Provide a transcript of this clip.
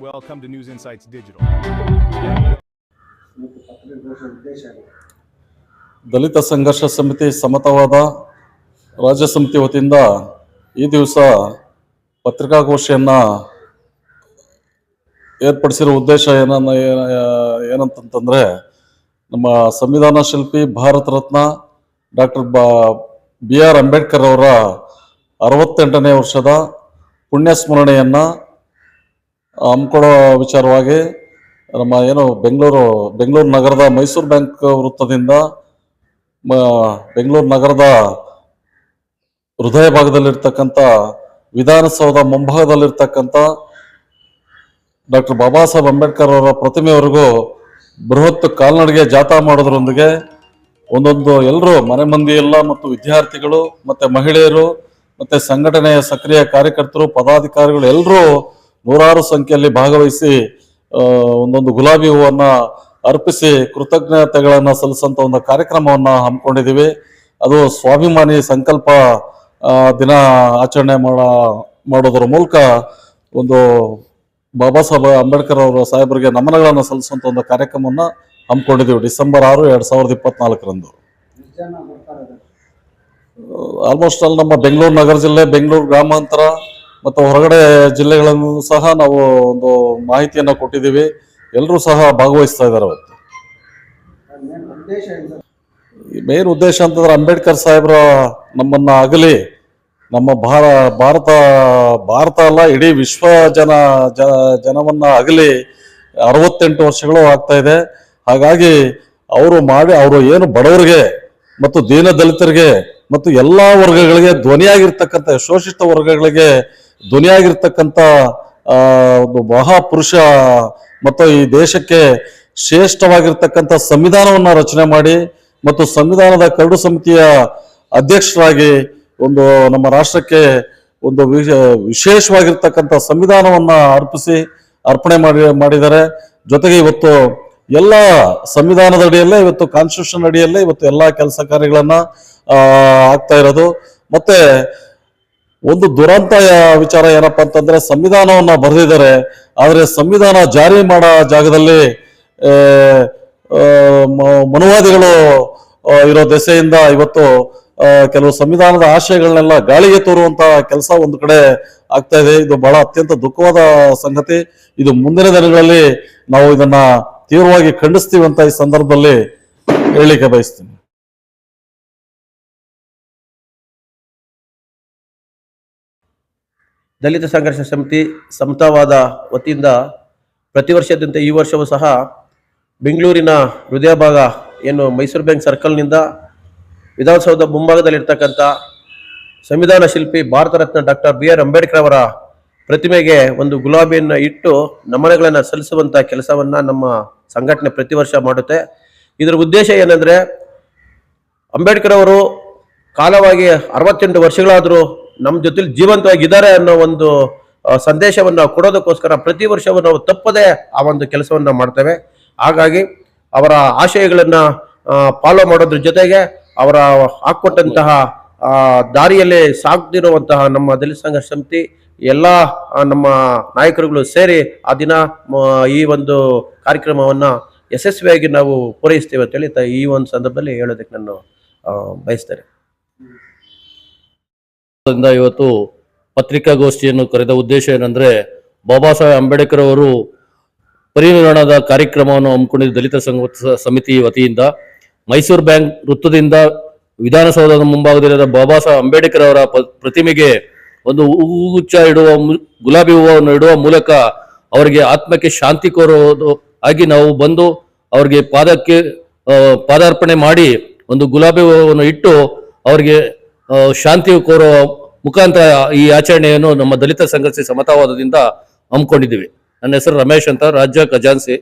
Welcome to News Insights Digital. ದಲಿತ ಸಂಘರ್ಷ ಸಮಿತಿ ಸಮತವಾದ ರಾಜ್ಯ ಸಮಿತಿ ವತಿಯಿಂದ ಈ ದಿವಸ ಪತ್ರಿಕಾಗೋಷ್ಠಿಯನ್ನು ಏರ್ಪಡಿಸಿರೋ ಉದ್ದೇಶ ಏನನ್ನ ಏನಂತಂತಂದರೆ ನಮ್ಮ ಸಂವಿಧಾನ ಶಿಲ್ಪಿ Bharat Ratna doctor B R Ambedkar ಅವರ ಅರವತ್ತೆಂಟನೇ ವರ್ಷದ ಪುಣ್ಯ ಹಮ್ಮಿಕೊಳ್ಳೋ ವಿಚಾರವಾಗಿ, ನಮ್ಮ ಏನು ಬೆಂಗಳೂರು ಬೆಂಗಳೂರು ನಗರದ ಮೈಸೂರು ಬ್ಯಾಂಕ್ ವೃತ್ತದಿಂದ ಬೆಂಗಳೂರು ನಗರದ ಹೃದಯ ಭಾಗದಲ್ಲಿರ್ತಕ್ಕಂಥ, ವಿಧಾನಸೌಧ ಮುಂಭಾಗದಲ್ಲಿರ್ತಕ್ಕಂಥ ಡಾಕ್ಟರ್ ಬಾಬಾ ಸಾಹೇಬ್ ಅಂಬೇಡ್ಕರ್ ಅವರ ಪ್ರತಿಮೆವರೆಗೂ ಬೃಹತ್ ಕಾಲ್ನಡಿಗೆ ಜಾಥಾ ಮಾಡೋದ್ರೊಂದಿಗೆ ಒಂದೊಂದು ಎಲ್ಲರೂ ಮನೆ ಮಂದಿ ಎಲ್ಲ ಮತ್ತು ವಿದ್ಯಾರ್ಥಿಗಳು ಮತ್ತು ಮಹಿಳೆಯರು ಮತ್ತು ಸಂಘಟನೆಯ ಸಕ್ರಿಯ ಕಾರ್ಯಕರ್ತರು, ಪದಾಧಿಕಾರಿಗಳು ಎಲ್ಲರೂ ನೂರಾರು ಸಂಖ್ಯೆಯಲ್ಲಿ ಭಾಗವಹಿಸಿ ಒಂದೊಂದು ಗುಲಾಬಿ ಹೂವನ್ನ ಅರ್ಪಿಸಿ ಕೃತಜ್ಞತೆಗಳನ್ನು ಸಲ್ಲಿಸಂತ ಒಂದು ಕಾರ್ಯಕ್ರಮವನ್ನ ಹಮ್ಮಿಕೊಂಡಿದ್ದೀವಿ. ಅದು ಸ್ವಾಭಿಮಾನಿ ಸಂಕಲ್ಪ ದಿನ ಆಚರಣೆ ಮಾಡ ಮಾಡೋದರ ಮೂಲಕ ಒಂದು ಬಾಬಾ ಸಾಹೇಬ್ ಅಂಬೇಡ್ಕರ್ ಅವರ ಸಾಹೇಬರಿಗೆ ನಮನಗಳನ್ನು ಸಲ್ಲಿಸುವಂತ ಒಂದು ಕಾರ್ಯಕ್ರಮವನ್ನ ಹಮ್ಮಿಕೊಂಡಿದ್ದೀವಿ ಡಿಸೆಂಬರ್ ಆರು ಎರಡ್ ಸಾವಿರದ ಇಪ್ಪತ್ನಾಲ್ಕರಂದು. ಆಲ್ಮೋಸ್ಟ್ ಆಲ್ ನಮ್ಮ ಬೆಂಗಳೂರು ನಗರ ಜಿಲ್ಲೆ ಬೆಂಗಳೂರು ಗ್ರಾಮಾಂತರ ಮತ್ತು ಹೊರಗಡೆ ಜಿಲ್ಲೆಗಳನ್ನು ಸಹ ನಾವು ಒಂದು ಮಾಹಿತಿಯನ್ನು ಕೊಟ್ಟಿದ್ದೀವಿ. ಎಲ್ಲರೂ ಸಹ ಭಾಗವಹಿಸ್ತಾ ಇದ್ದಾರೆ ಅವತ್ತು. ಮೇನ್ ಉದ್ದೇಶ ಅಂತಂದ್ರೆ ಅಂಬೇಡ್ಕರ್ ಸಾಹೇಬ್ರ ನಮ್ಮನ್ನ ಆಗಲಿ ನಮ್ಮ ಭಾರ, ಭಾರತ ಭಾರತ ಅಲ್ಲ, ಇಡೀ ವಿಶ್ವ ಜನ ಜನವನ್ನ ಆಗಲಿ ಅರವತ್ತೆಂಟು ವರ್ಷಗಳು ಆಗ್ತಾ ಇದೆ. ಹಾಗಾಗಿ ಅವರು ಮಾಡಿ, ಅವರು ಏನು ಬಡವರಿಗೆ ಮತ್ತು ದೀನ ದಲಿತರಿಗೆ ಮತ್ತು ಎಲ್ಲಾ ವರ್ಗಗಳಿಗೆ ಧ್ವನಿಯಾಗಿರ್ತಕ್ಕಂಥ ಶೋಷಿತ ವರ್ಗಗಳಿಗೆ ಧ್ವನಿಯಾಗಿರ್ತಕ್ಕಂಥ ಒಂದು ಮಹಾಪುರುಷ ಮತ್ತು ಈ ದೇಶಕ್ಕೆ ಶ್ರೇಷ್ಠವಾಗಿರ್ತಕ್ಕಂಥ ಸಂವಿಧಾನವನ್ನು ರಚನೆ ಮಾಡಿ ಮತ್ತು ಸಂವಿಧಾನದ ಕರಡು ಸಮಿತಿಯ ಅಧ್ಯಕ್ಷರಾಗಿ ಒಂದು ನಮ್ಮ ರಾಷ್ಟ್ರಕ್ಕೆ ಒಂದು ವಿಶ- ವಿಶೇಷವಾಗಿರ್ತಕ್ಕಂಥ ಸಂವಿಧಾನವನ್ನ ಅರ್ಪಿಸಿ ಅರ್ಪಣೆ ಮಾಡಿ, ಮಾಡಿದ್ದಾರೆ. ಜೊತೆಗೆ ಇವತ್ತು ಎಲ್ಲ ಸಂವಿಧಾನದ ಅಡಿಯಲ್ಲೇ, ಇವತ್ತು ಕಾನ್ಸ್ಟಿಟ್ಯೂಷನ್ ಅಡಿಯಲ್ಲೇ ಇವತ್ತು ಎಲ್ಲ ಕೆಲಸ ಕಾರ್ಯಗಳನ್ನು ಆಗ್ತಾ ಇರೋದು. ಮತ್ತೆ ಒಂದು ದುರಂತ ವಿಚಾರ ಏನಪ್ಪಾ ಅಂತಂದ್ರೆ ಸಂವಿಧಾನವನ್ನ ಬರೆದಿದ್ದಾರೆ, ಆದರೆ ಸಂವಿಧಾನ ಜಾರಿ ಮಾಡೋ ಜಾಗದಲ್ಲಿ ಮನುವಾದಿಗಳು ಇರೋ ದೆಸೆಯಿಂದ ಇವತ್ತು ಕೆಲವು ಸಂವಿಧಾನದ ಆಶಯಗಳನ್ನೆಲ್ಲ ಗಾಳಿಗೆ ತೋರುವಂತ ಕೆಲಸ ಒಂದು ಕಡೆ ಆಗ್ತಾ ಇದೆ. ಇದು ಬಹಳ ಅತ್ಯಂತ ದುಃಖವಾದ ಸಂಗತಿ. ಇದು ಮುಂದಿನ ದಿನಗಳಲ್ಲಿ ನಾವು ಇದನ್ನ ತೀವ್ರವಾಗಿ ಖಂಡಿಸ್ತೀವಿ ಅಂತ ಈ ಸಂದರ್ಭದಲ್ಲಿ ಹೇಳಲಿಕ್ಕೆ ಬಯಸ್ತೀನಿ. ದಲಿತ ಸಂಘರ್ಷ ಸಮಿತಿ ಸಮತಾವಾದ ವತಿಯಿಂದ ಪ್ರತಿ ವರ್ಷದಂತೆ ಈ ವರ್ಷವೂ ಸಹ ಬೆಂಗಳೂರಿನ ಹೃದಯ ಭಾಗ ಏನು ಮೈಸೂರು ಬ್ಯಾಂಕ್ ಸರ್ಕಲ್ನಿಂದ ವಿಧಾನಸೌಧ ಮುಂಭಾಗದಲ್ಲಿರ್ತಕ್ಕಂಥ ಸಂವಿಧಾನ ಶಿಲ್ಪಿ Bharat Ratna doctor B R Ambedkar ಅವರ ಪ್ರತಿಮೆಗೆ ಒಂದು ಗುಲಾಬಿಯನ್ನು ಇಟ್ಟು ನಮನಗಳನ್ನು ಸಲ್ಲಿಸುವಂಥ ಕೆಲಸವನ್ನು ನಮ್ಮ ಸಂಘಟನೆ ಪ್ರತಿ ವರ್ಷ ಮಾಡುತ್ತೆ. ಇದರ ಉದ್ದೇಶ ಏನಂದರೆ ಅಂಬೇಡ್ಕರ್ ಅವರು ಕಾಲವಾಗಿ ಅರವತ್ತೆಂಟು ವರ್ಷಗಳಾದರೂ ನಮ್ಮ ಜೊತೆಲಿ ಜೀವಂತವಾಗಿದ್ದಾರೆ ಅನ್ನೋ ಒಂದು ಸಂದೇಶವನ್ನು ಕೊಡೋದಕ್ಕೋಸ್ಕರ ಪ್ರತಿ ವರ್ಷವೂ ನಾವು ತಪ್ಪದೆ ಆ ಒಂದು ಕೆಲಸವನ್ನು ಮಾಡ್ತೇವೆ. ಹಾಗಾಗಿ ಅವರ ಆಶಯಗಳನ್ನು ಫಾಲೋ ಮಾಡೋದ್ರ ಜೊತೆಗೆ ಅವರ ಹಾಕ್ಕೊಟ್ಟಂತಹ ದಾರಿಯಲ್ಲಿ ಸಾಗ್ದಿರುವಂತಹ ನಮ್ಮ ದಲಿತ ಸಂಘ ಸಮಿತಿ, ಎಲ್ಲ ನಮ್ಮ ನಾಯಕರುಗಳು ಸೇರಿ ಆ ದಿನ ಈ ಒಂದು ಕಾರ್ಯಕ್ರಮವನ್ನು ಯಶಸ್ವಿಯಾಗಿ ನಾವು ಪೂರೈಸ್ತೇವೆ ಅಂತೇಳಿ ಈ ಒಂದು ಸಂದರ್ಭದಲ್ಲಿ ಹೇಳೋದಕ್ಕೆ ನಾನು ಬಯಸ್ತೇನೆ. ಇಂದ ಇವತ್ತು ಪತ್ರಿಕಾಗೋಷ್ಠಿಯನ್ನು ಕರೆದ ಉದ್ದೇಶ ಏನಂದ್ರೆ ಬಾಬಾ ಸಾಹೇಬ್ ಅಂಬೇಡ್ಕರ್ ಅವರು ಪರಿನಿರ್ವಾಣದ ಕಾರ್ಯಕ್ರಮವನ್ನು ಹಮ್ಮಿಕೊಂಡಿದ್ದ ದಲಿತ ಸಂಘ ಸಮಿತಿ ವತಿಯಿಂದ ಮೈಸೂರು ಬ್ಯಾಂಕ್ ವೃತ್ತದಿಂದ ವಿಧಾನಸೌಧದ ಮುಂಭಾಗದಲ್ಲಿರುವ ಬಾಬಾ ಸಾಹೇಬ್ ಅಂಬೇಡ್ಕರ್ ಅವರ ಪ್ರತಿಮೆಗೆ ಒಂದು ಹೂಗುಚ್ಛ ಇಡುವ ಗುಲಾಬಿ ಹೂವನ್ನು ಇಡುವ ಮೂಲಕ ಅವರಿಗೆ ಆತ್ಮಕ್ಕೆ ಶಾಂತಿ ಕೋರುವುದು ಆಗಿ ನಾವು ಬಂದು ಅವರಿಗೆ ಪಾದಕ್ಕೆ ಪಾದಾರ್ಪಣೆ ಮಾಡಿ ಒಂದು ಗುಲಾಬಿ ಹೂವನ್ನು ಇಟ್ಟು ಅವರಿಗೆ ಶಾಂತಿ ಕೋರುವ ಮುಖಾಂತರ ಈ ಆಚರಣೆಯನ್ನು ನಮ್ಮ ದಲಿತ ಸಂಘರ್ಷ ಸಮತಾವಾದದಿಂದ ಹಮ್ಮಿಕೊಂಡಿದ್ದೀವಿ. ನನ್ನ ಹೆಸರು ರಮೇಶ್ ಅಂತ ರಾಜ್ಯ ಖಜಾನ್ಸಿ